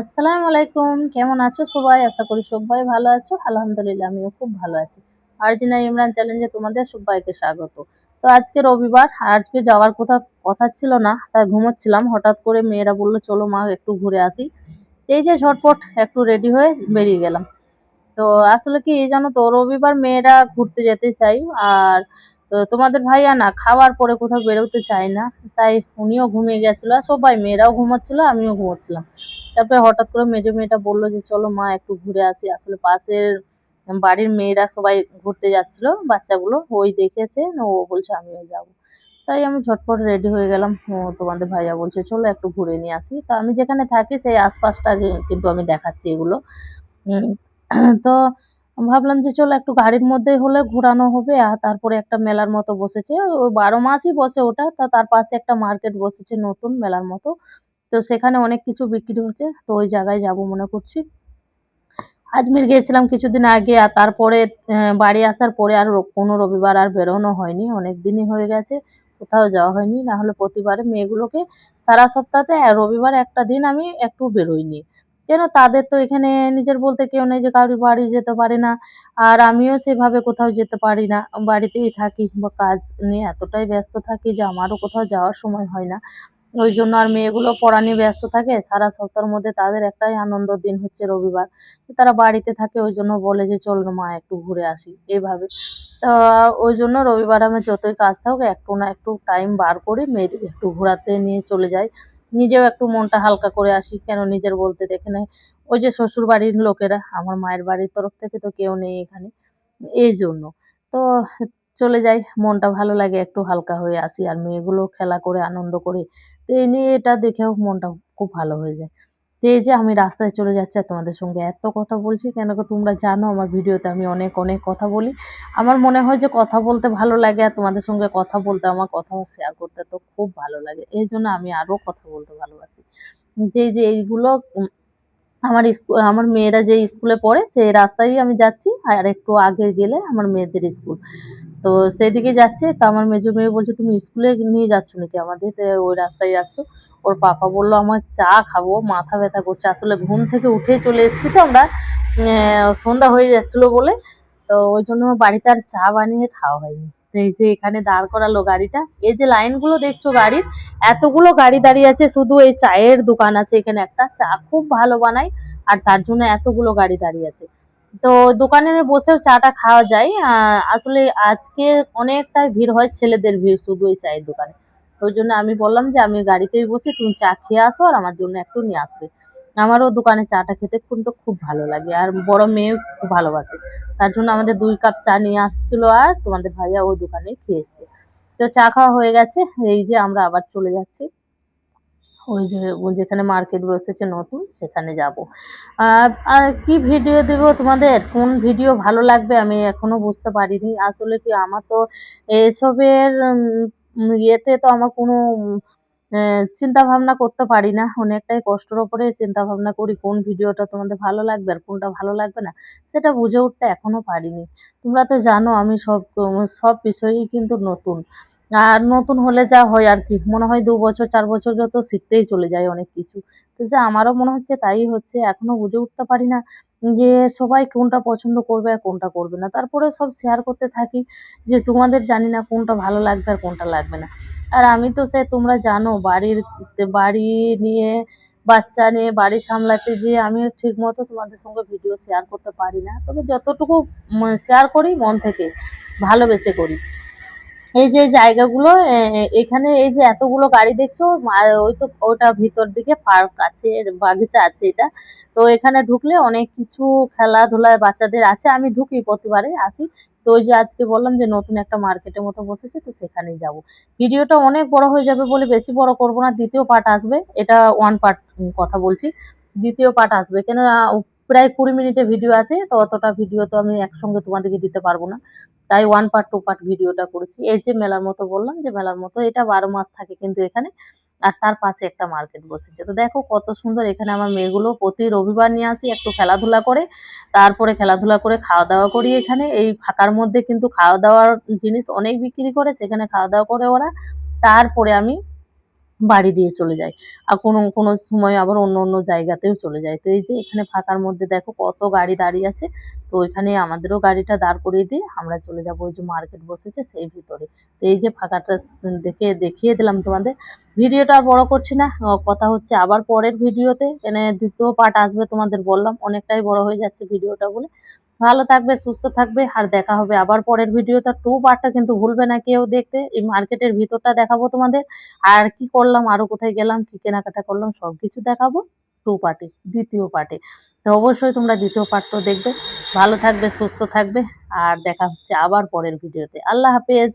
আসসালামু আলাইকুম। কেমন আছো সবাই? আশা করি সবাই ভালো আছো। আলহামদুলিল্লাহ, আমিও খুব ভালো আছি। আর্জিনা ইমরান চ্যালেঞ্জে তোমাদের সবাইকে স্বাগত। তো আজকে রবিবার, আজকে যাওয়ার কথা কথা ছিল না, তাই ঘুমোচ্ছিলাম। হঠাৎ করে মেয়েরা বলল, চলো মা, একটু ঘুরে আসি। এই যে ঝটপট একটু রেডি হয়ে বেরিয়ে গেলাম। তো আসলে কি জানো তো, রবিবার মেয়েরা ঘুরতে যেতে চাই। আর তো তোমাদের ভাইয়া না খাওয়ার পরে কোথাও বেরোতে চায় না, তাই উনিও ঘুমিয়ে গেছিল আর সবাই মেয়েরাও ঘুমাচ্ছিল, আমিও ঘুমাচ্ছিলাম। তারপরে হঠাৎ করে মেজো মেয়েটা বলল যে, চলো মা একটু ঘুরে আসি। আসলে পাশের বাড়ির মেয়েরা সবাই ঘুরতে যাচ্ছিল, বাচ্চাগুলো ওই দেখেছে, ও বলছে আমিও যাব। তাই আমি ঝটপট রেডি হয়ে গেলাম। তোমাদের ভাইয়া বলছে, চলো একটু ঘুরে নিয়ে আসি। তো আমি যেখানে থাকি সেই আশপাশটা কিন্তু আমি দেখাচ্ছি এগুলো। তো ভাবলাম যে চলো একটু গাড়ির মধ্যেই হলে ঘোরানো হবে, আর তারপরে একটা মেলার মতো বসেছে। বারো মাসই বসে ওটা, তা তার পাশে একটা মার্কেট বসেছে নতুন মেলার মতো। তো সেখানে অনেক কিছু বিক্রি হচ্ছে, তো ওই জায়গায় যাব মনে করছি। আজমির গিয়েছিলাম কিছুদিন আগে, আর তারপরে বাড়ি আসার পরে আর কোনো রবিবার আর বেরোনো হয়নি, অনেক দিনই হয়ে গেছে, কোথাও যাওয়া হয়নি। না হলে প্রতিবারে মেয়েগুলোকে সারা সপ্তাহে রবিবার একটা দিন আমি একটু বেরোইনি। কেন তাদের তো এখানে নিজের বলতে কেউ নেই যে কারোর বাড়ি যেতে পারে না। আর আমিও সেভাবে কোথাও যেতে পারি না। বাড়িতেই থাকি বা কাজ নিয়ে এতটাই ব্যস্ত থাকি যে আমারও কোথাও যাওয়ার সময় হয় না। ওই জন্য আর মেয়েগুলো পড়া নিয়ে ব্যস্ত থাকে। সারা সপ্তাহের মধ্যে তাদের একটাই আনন্দ দিন হচ্ছে রবিবার। তারা বাড়িতে থাকে, ওই জন্য বলে যে, চল মা, একটু ঘুরে আসি। এইভাবে তা ওই জন্য রবিবার আমি যতই কাজ থাকুক, একটু না একটু টাইম বার করে মেয়েদের একটু ঘোরাতে নিয়ে চলে যাই। নিজেও একটু মনটা হালকা করে আসি, কেন নিজের বলতে দেখে নেয় ওই যে শ্বশুর বাড়ির লোকেরা, আমার মায়ের বাড়ির তরফ থেকে তো কেউ নেই এখানে, এই জন্য। তো চলে যাই, মনটা ভালো লাগে, একটু হালকা হয়ে আসি। আর মেয়েগুলো খেলা করে, আনন্দ করে, তো এই নিয়ে এটা দেখেও মনটা খুব ভালো হয়ে যায়। তো এই যে আমি রাস্তায় চলে যাচ্ছি আর তোমাদের সঙ্গে এত কথা বলছি, কেন তোমরা জানো আমার ভিডিওতে আমি অনেক অনেক কথা বলি। আমার মনে হয় যে কথা বলতে ভালো লাগে আর তোমাদের সঙ্গে কথা বলতে, আমার কথা শেয়ার করতে তো খুব ভালো লাগে। এই জন্য আমি আরও কথা বলতে ভালোবাসি। যে যে এইগুলো আমার আমার মেয়েরা যে স্কুলে পড়ে সেই রাস্তায় আমি যাচ্ছি আর একটু আগে গেলে আমার মেয়েদের স্কুল। তো সেদিকে যাচ্ছে, তো আমার মেজো মেয়ে বলছে, তুমি স্কুলে নিয়ে যাচ্ছ নাকি আমাদের? ওই রাস্তায় যাচ্ছ? ওর পাপা বলল, আমার চা খাব, মাথা ব্যথা করছে। আসলে ঘুম থেকে উঠে চলে এসেছি তো আমরা সন্ধ্যা হয়ে যাচ্ছিল বলে। তো ওই জন্য বাড়িতে আর চা বানিয়ে খাওয়া হয়নি। এই যে এখানে দাঁড় করালো গাড়িটা, এই যে লাইনগুলো দেখছ গাড়ির, এতগুলো গাড়ি দাঁড়িয়ে আছে, শুধু এই চায়ের দোকান আছে এখানে একটা। চা খুব ভালো বানায়, আর তার জন্য এতগুলো গাড়ি দাঁড়িয়ে আছে। তো দোকানে বসেও চাটা খাওয়া যায়। আসলে আজকে অনেকটাই ভিড় হয়, ছেলেদের ভিড় শুধু এই চায়ের দোকানে। ওই জন্য আমি বললাম যে, আমি গাড়িতেই বসি, তুমি চা খেয়ে আসো আর আমার জন্য একটু নিয়ে আসবে। আমারও দোকানে চাটা খেতে কিন্তু খুব ভালো লাগে আর বড় মেয়েও খুব ভালোবাসে। তার জন্য আমাদের দুই কাপ চা নিয়ে আসছিল আর তোমাদের ভাইয়া ওই দোকানে খেয়ে এসছে। তো চা খাওয়া হয়ে গেছে, এই যে আমরা আবার চলে যাচ্ছি। ওই যে যেখানে মার্কেট বসেছে নতুন, সেখানে যাব। আর কি ভিডিও দেব তোমাদের? কোন ভিডিও ভালো লাগবে আমি এখনও বুঝতে পারিনি। আসলে কি আমার তো এসবের ইয়েতে তো আমার কোনো চিন্তা ভাবনা করতে পারি না। অনেকটাই কষ্টের ওপরে চিন্তা ভাবনা করি, কোন ভিডিওটা তোমাদের ভালো লাগবে আর কোনটা ভালো লাগবে না, সেটা বুঝে উঠতে এখনও পারিনি। তোমরা তো জানো আমি সব সব বিষয়েই কিন্তু নতুন। আর নতুন হলে যা হয় আর কি, মনে হয় দু বছর, চার বছর যত শিখতেই চলে যায় অনেক কিছু। তো যে আমারও মনে হচ্ছে তাই হচ্ছে, এখনও বুঝে উঠতে পারি না। যে সবাই কোনটা পছন্দ করবে আর কোনটা করবে না। তারপরে সব শেয়ার করতে থাকি যে তোমাদের জানি না কোনটা ভালো লাগবে আর কোনটা লাগবে না। আর আমি তো সে তোমরা জানো বাড়ির, বাড়ি নিয়ে, বাচ্চা নিয়ে, বাড়ি সামলাতে যে আমি ঠিক মতো তোমাদের সঙ্গে ভিডিও শেয়ার করতে পারি না। তবে যতটুকু শেয়ার করি মন থেকে, ভালোবেসে করি। এই যে জায়গাগুলো এখানে এই যে এতগুলো গাড়ি দেখছ ওই তো ওটা ভিতর দিকে পার্ক আছে, বাগিচা আছে এটা। তো এখানে ঢুকলে অনেক কিছু খেলাধুলা বাচ্চাদের আছে, আমি ঢুকি প্রতিবারে, আসি। তো ওই যে আজকে বললাম যে নতুন একটা মার্কেটের মতো বসেছে, তো সেখানেই যাব। ভিডিওটা অনেক বড় হয়ে যাবে বলে বেশি বড় করব না, দ্বিতীয় পার্ট আসবে, এটা ওয়ান পার্ট কথা বলছি, দ্বিতীয় পার্ট আসবে। কেন প্রায় কুড়ি মিনিটের ভিডিও আছে, তো অতটা ভিডিও তো আমি একসঙ্গে তোমাদেরকে দিতে পারব না। তাই ওয়ান পার্ট টু পার্ট ভিডিওটা করেছি। এই যে মেলার মতো বললাম, যে মেলার মতো, এটা বারো মাস থাকে কিন্তু এখানে, আর তার পাশে একটা মার্কেট বসেছে। তো দেখো কত সুন্দর, এখানে আমার মেয়েগুলো প্রতি রবিবার নিয়ে আসি, একটু খেলাধুলা করে, তারপরে খেলাধুলা করে খাওয়া দাওয়া করি এখানে। এই ফাঁকার মধ্যে কিন্তু খাওয়া দাওয়ার জিনিস অনেক বিক্রি করে, সেখানে খাওয়া দাওয়া করে ওরা। তারপরে আমি বাড়ি দিয়ে চলে যায়। আর কোনো কোনো সময় আবার অন্য অন্য জায়গাতেও চলে যায়। তো এই যে এখানে ফাঁকার মধ্যে দেখো কত গাড়ি দাঁড়িয়ে আছে। তো ওইখানে আমাদেরও গাড়িটা দাঁড় করিয়ে দিয়ে আমরা চলে যাব ওই যে মার্কেট বসেছে সেই ভিতরে। তো এই যে ফাঁকাটা দেখে, দেখিয়ে দিলাম তোমাদের। ভিডিওটা আর বড় করছি না। কথা হচ্ছে আবার পরের ভিডিওতে। এখানে দ্বিতীয় পার্ট আসবে তোমাদের বললাম। অনেকটাই বড় হয়ে যাচ্ছে ভিডিওটা বলে। ভালো থাকবে, সুস্থ থাকবে, আর দেখা হবে আবার পরের ভিডিওটা টু পার্টটা কিন্তু ভুলবে না কেউ দেখতে। এই মার্কেটের ভিতরটা দেখাবো তোমাদের। আর কি করলাম, আরও কোথায় গেলাম, কি কেনাকাটা করলাম সব কিছু দেখাবো টু পার্টে, দ্বিতীয় পার্টে। তো অবশ্যই তোমরা দ্বিতীয় পার্টটাও দেখবে। ভালো থাকবে, সুস্থ থাকবে, আর দেখা হচ্ছে আবার পরের ভিডিওতে। আল্লাহ হাফেজ।